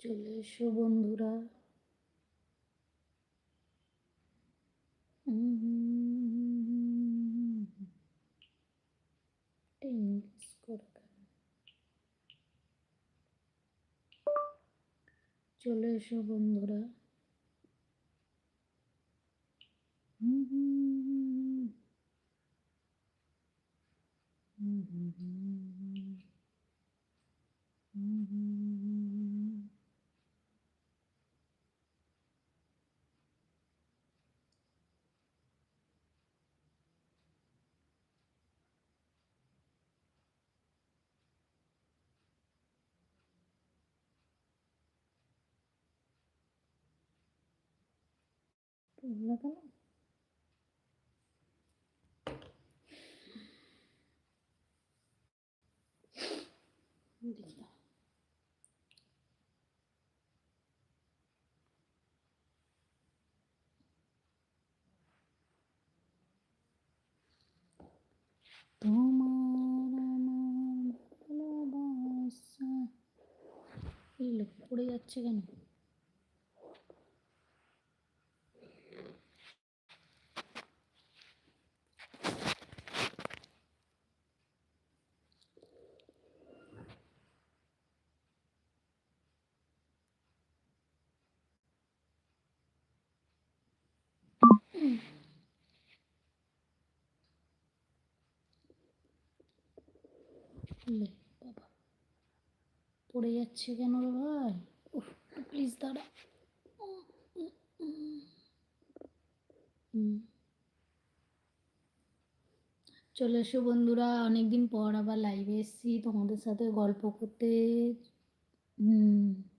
চলে এসো বন্ধুরা? চলে এসো বন্ধুরা। তুললো কেন। তোমার আমার ভালোবাসা এই লোক পড়ে যাচ্ছে কেন বাবা পড়ে যাচ্ছে কেন রে ভাই? প্লিজ দাঁড়া। চলে এসো বন্ধুরা, অনেকদিন পর আবার লাইভে এসেছি তোমাদের সাথে গল্প করতে। হুম।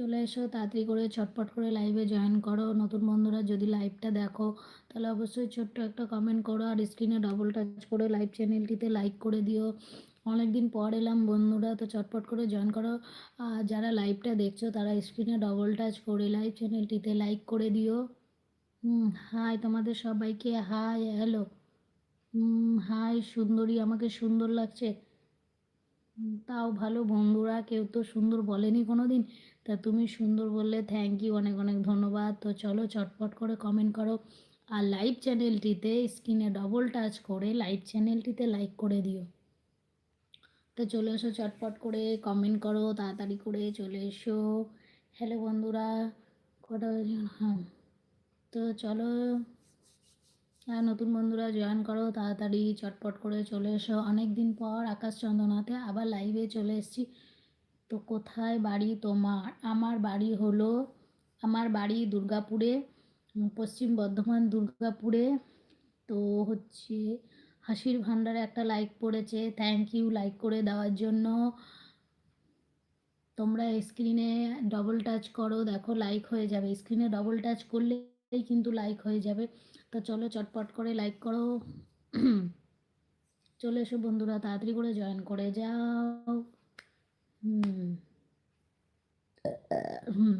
চলে এসো, তাড়াতাড়ি করে ছটপট করে লাইভে জয়েন করো। নতুন বন্ধুরা, যদি লাইভটা দেখো, তাহলে অবশ্যই ছোট্ট একটা কমেন্ট করো আর স্ক্রিনে ডবল টাচ করে লাইভ চ্যানেলটিতে লাইক করে দিও। অনেকদিন পর এলাম বন্ধুরা, তো চটপট করে জয়েন করো। আর যারা লাইভটা দেখছ, তারা স্ক্রিনে ডবল টাচ করে লাইভ চ্যানেলটিতে লাইক করে দিও। হাই তোমাদের সবাইকে হাই হ্যালো হাই সুন্দরী, আমাকে সুন্দর লাগছে। তাও ভালো বন্ধুরা, কেউ তো সুন্দর বলেনি কোনো দিন তা তুমি সুন্দর বললে থ্যাংক ইউ অনেক অনেক ধন্যবাদ। তো চলো চটপট করে কমেন্ট করো। আর লাইভ চ্যানেলটিতে স্ক্রিনে ডবল টাচ করে লাইভ চ্যানেলটিতে লাইক করে দিও। তো চলে এসো, চটপট করে কমেন্ট করো, তাড়াতাড়ি করে চলে এসো। হ্যালো বন্ধুরা কটা হ্যাঁ। তো চলো আর নতুন বন্ধুরা জয়েন করো, তাড়াতাড়ি চটপট করে চলে এসো। অনেক দিন পর আকাশ চন্দনাতে আবার লাইভে চলে এসেছি। তো কোথায় বাড়ি তোমার? আমার বাড়ি হলো, আমার বাড়ি দুর্গাপুরে পশ্চিম বর্ধমান দুর্গাপুরে। তো হচ্ছে হাসির ভাণ্ডারে একটা লাইক পড়েছে থ্যাংক ইউ লাইক করে দেওয়ার জন্য। তোমরা স্ক্রিনে ডবল টাচ করো, দেখো লাইক হয়ে যাবে। স্ক্রিনে ডবল টাচ করলেই কিন্তু লাইক হয়ে যাবে। তো চলো চটপট করে লাইক করো। চলে এসো বন্ধুরা, তাড়াতাড়ি করে জয়েন করে যাও। হুম। হুম।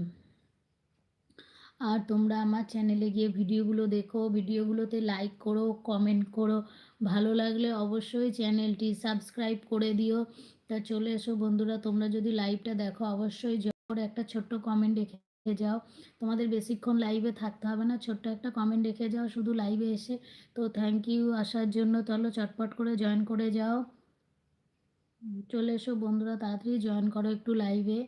আর তোমরা আমার চ্যানেলে গিয়ে ভিডিওগুলো দেখো, ভিডিওগুলোতে লাইক করো কমেন্ট করো। ভালো লাগলে অবশ্যই চ্যানেলটি সাবস্ক্রাইব করে দিও। তা চলে এসো বন্ধুরা, তোমরা যদি লাইভটা দেখো, অবশ্যই একটা ছোট্ট কমেন্ট রেখে যাও। তোমাদের বেশিক্ষণ লাইভে থাকতে হবে না। ছোট্ট একটা কমেন্ট রেখে যাও, শুধু লাইভে এসে। তো থ্যাংক ইউ আসার জন্য। চলো চটপট করে জয়েন করে যাও। চলে এসো বন্ধুরা, তাড়াতাড়ি জয়েন করো একটু লাইভে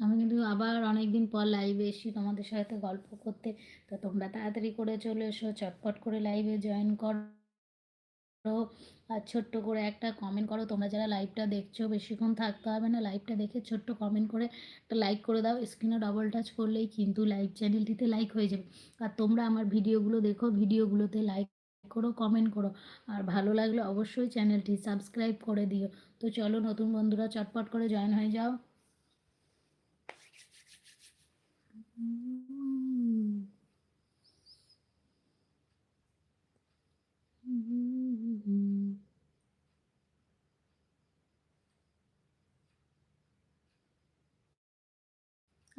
আমি কিন্তু আবার অনেক দিন পর লাইভে এসি তোমাদের সাথে গল্প করতে। তো তোমরা তাড়াতাড়ি করে চলে এসো, চটপট করে লাইভে জয়েন করো। আর ছোট্ট করে একটা কমেন্ট করো। তোমরা যারা লাইভটা দেখছ, বেশিক্ষণ থাকতে হবে না। লাইভটা দেখে ছোট্ট কমেন্ট করে একটা লাইক করে দাও। স্ক্রিনে ডবল টাচ করলেই কিন্তু লাইভ চ্যানেলটিতে লাইক হয়ে যাবে। আর তোমরা আমার ভিডিওগুলো দেখো ভিডিওগুলোতে লাইক করো কমেন্ট করো। আর ভালো লাগলে অবশ্যই চ্যানেলটি সাবস্ক্রাইব করে দিও। তো চলো নতুন বন্ধুরা চটপট করে জয়েন হয়ে যাও।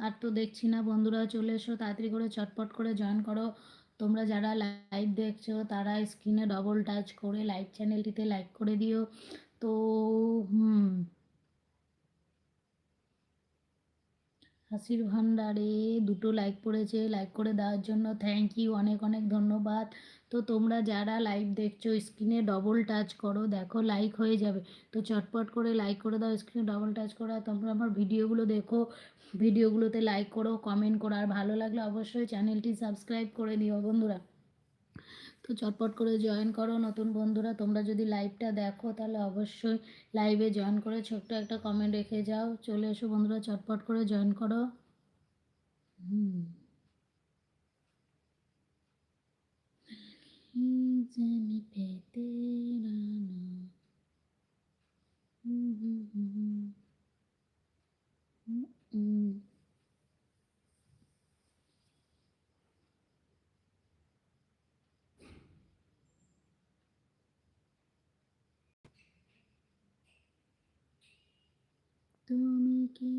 আর তো দেখছি না, বন্ধুরা চলে এসো, তাড়াতাড়ি করে চটপট করে জয়েন করো। তোমরা যারা লাইভ দেখছ, তারা স্ক্রিনে ডবল টাচ করে লাইভ চ্যানেলটিতে লাইক করে দিও। তো, হুম হাসির ভান্ডারে দুটো লাইক পড়েছে লাইক করে দেওয়ার জন্য থ্যাংক ইউ অনেক অনেক ধন্যবাদ। তো তোমরা যারা লাইভ দেখছ স্ক্রিনে ডবল টাচ করো, দেখো লাইক হয়ে যাবে। তো চটপট করে লাইক করে দাও স্ক্রিনে ডবল টাচ করো, আর তোমরা আমার ভিডিওগুলো দেখো। ভিডিওগুলোতে লাইক করো কমেন্ট করো, আর ভালো লাগলে অবশ্যই চ্যানেলটি সাবস্ক্রাইব করে দিও বন্ধুরা। তো চটপট করে জয়েন করো। নতুন বন্ধুরা, তোমরা যদি লাইভটা দেখো, তাহলে অবশ্যই লাইভে জয়েন করে ছোট্ট একটা কমেন্ট রেখে যাও। চলে এসো বন্ধুরা চটপট করে জয়েন করো। হুম। জানি পেতে হুম হুম। হুম হুম। তুমি কি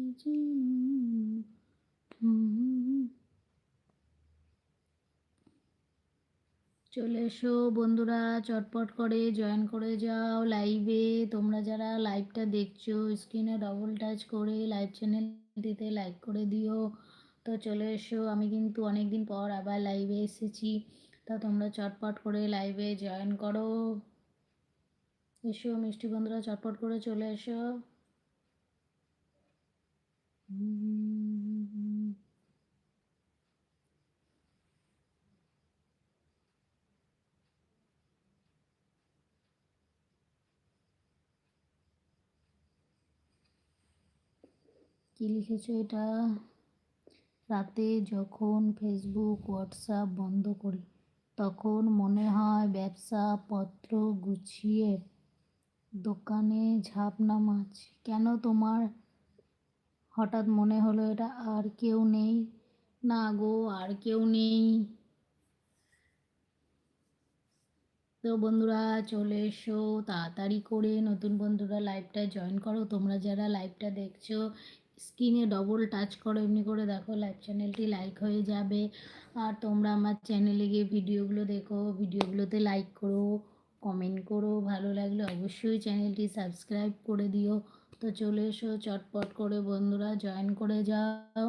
চলে এসো বন্ধুরা, চটপট করে জয়েন করে যাও লাইভে তোমরা যারা লাইভটা দেখছ স্ক্রিনে ডবল টাচ করে লাইভ চ্যানেলটিতে লাইক করে দিও। তো চলে এসো, আমি কিন্তু অনেক দিন পর আবার লাইভে এসেছি। তা তোমরা চটপট করে লাইভে জয়েন করো। এসো মিষ্টি বন্ধুরা, চটপট করে চলে এসো। কি লিখেছো এটা? রাতে যখন ফেসবুক হোয়াটসঅ্যাপ বন্ধ করি, তখন মনে হয় ব্যবসা পত্র গুছিয়ে দোকানে ঝাঁপ নামাজ কেন তোমার হঠাৎ মনে হলো এটা আর কেউ নেই। না গো, আর কেউ নেই। তো বন্ধুরা, চলে এসো তাড়াতাড়ি করে নতুন বন্ধুরা লাইভটা জয়েন করো। তোমরা যারা লাইভটা দেখছ, স্ক্রিনে ডবল টাচ করো, এমনি করে দেখো লাইভ চ্যানেলটি লাইক হয়ে যাবে। আর তোমরা আমার চ্যানেলে গিয়ে ভিডিওগুলো দেখো, ভিডিওগুলোতে লাইক করো কমেন্ট করো, ভালো লাগলে অবশ্যই চ্যানেলটি সাবস্ক্রাইব করে দিও। তো চলে এসো চটপট করে বন্ধুরা জয়েন করে যাও।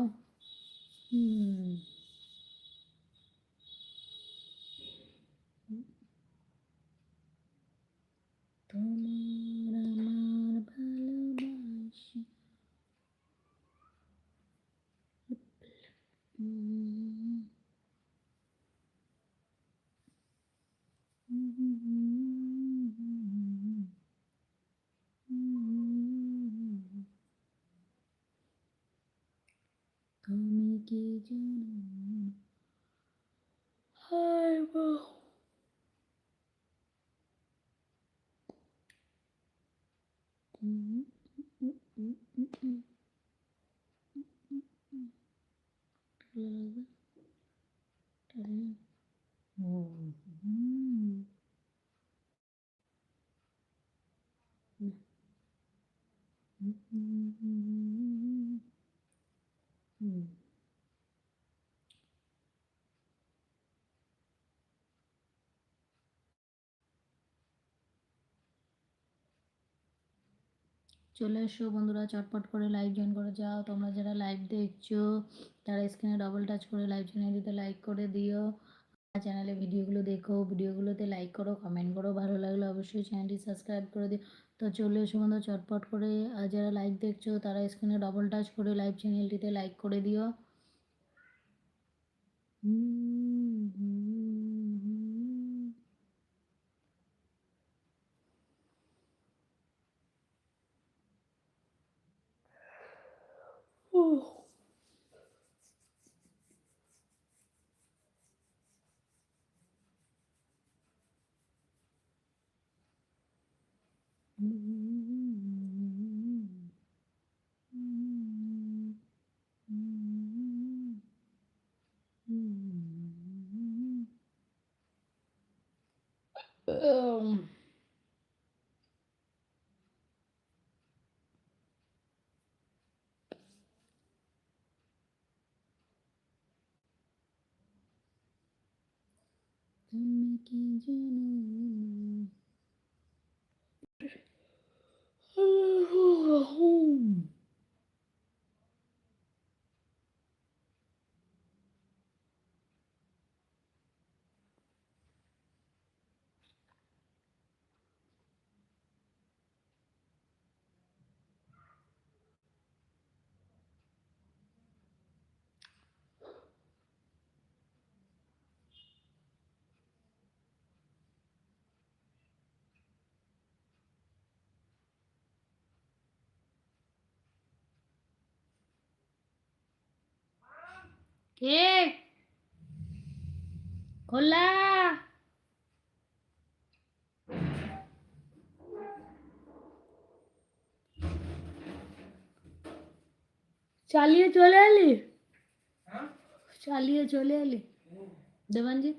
হুম। তোমার Mm-hmm. চলে এসো বন্ধুরা, চটপট করে লাইভ জয়েন করে যাও। তোমরা যারা লাইভ দেখছ, তারা স্ক্রিনে ডবল টাচ করে লাইভ চ্যানেলটিতে লাইক করে দিও। চ্যানেলে ভিডিওগুলো দেখো, ভিডিওগুলোতে লাইক করো কমেন্ট করো, ভালো লাগলে অবশ্যই চ্যানেলটি সাবস্ক্রাইব করে দিও। তো চলে এসো বন্ধু চটপট করে আর যারা লাইভ দেখছ, তারা স্ক্রিনে ডবল টাচ করে লাইভ চ্যানেলটিতে লাইক করে দিও। Um. কে খোলা। চালিয়ে চলে এলি? চালিয়ে চলে এলি। দেবানজি?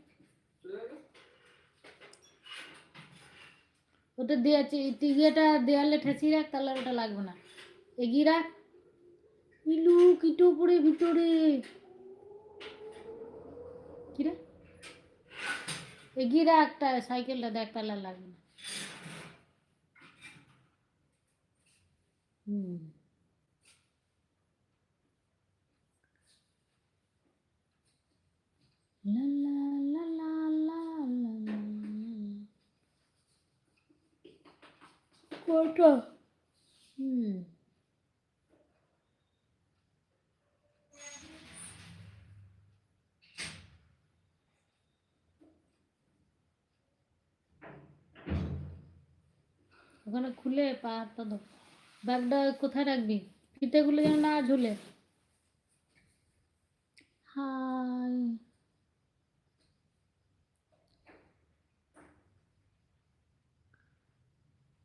ওটা দিয়ে টিগিয়েটা দেয়ালে ঠেসিয়ে রাখ, তাহলে ওটা লাগবে না। এগিয়ে রাখ। ইলু, কিটো পড়ে ভিতরে কিরে এগিয়ে রাখ একটা সাইকেলটা দেখ, তাহলে আর লাগবে না। হুম। লা লা লা লা লা লা লা কটা হুম ওখানে খুলে পা হাত ধো ব্যাগটা কোথায় রাখবি? ফিতেগুলো যেন না ঝুলে। হাই।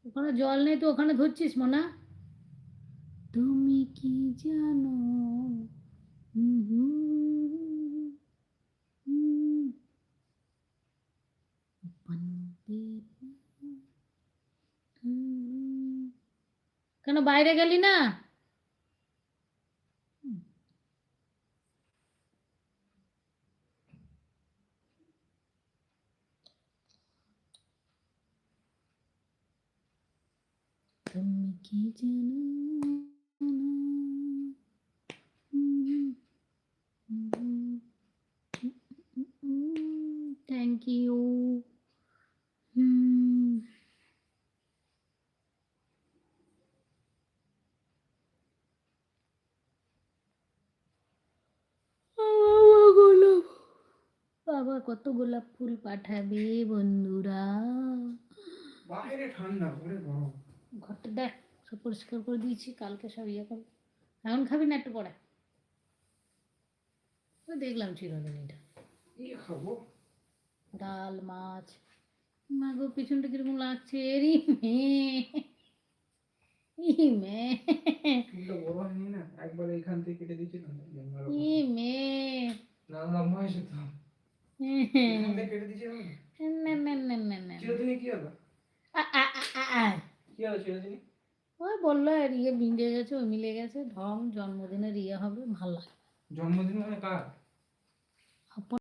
ওখানে জল নেই তো ওখানে ধরছিস মোনা? তুমি কি জানো? হুম হুম হুম বন্দে হুম। কেন বাইরে গেলি না তুমি কি জানো থ্যাংক ইউ হুম গোলাপ বাবা কত গোলাপ ফুল পাঠাবে বন্ধুরা। বাইরে ঠান্ডা ঘরে গরম ঘরটা দেখ সব পরিষ্কার করে দিয়েছি কালকে সব ইয়ে করব। এখন খাবি না একটু পরে? দেখলাম চিরদিনীটা খাব? ডাল মাছ। মা গো পিছনটা কীরকম লাগছে? এরি মেয়ে মেয়ে একবার এইখান থেকে কেটে দিয়েছিলাম মেয়ে না লম্বা হয়েছে তো। ওই বলল আর ইয়ে মিলে গেছে মিলে গেছে। ঢং জন্মদিনের ইয়ে হবে ভালো জন্মদিন মানে কার?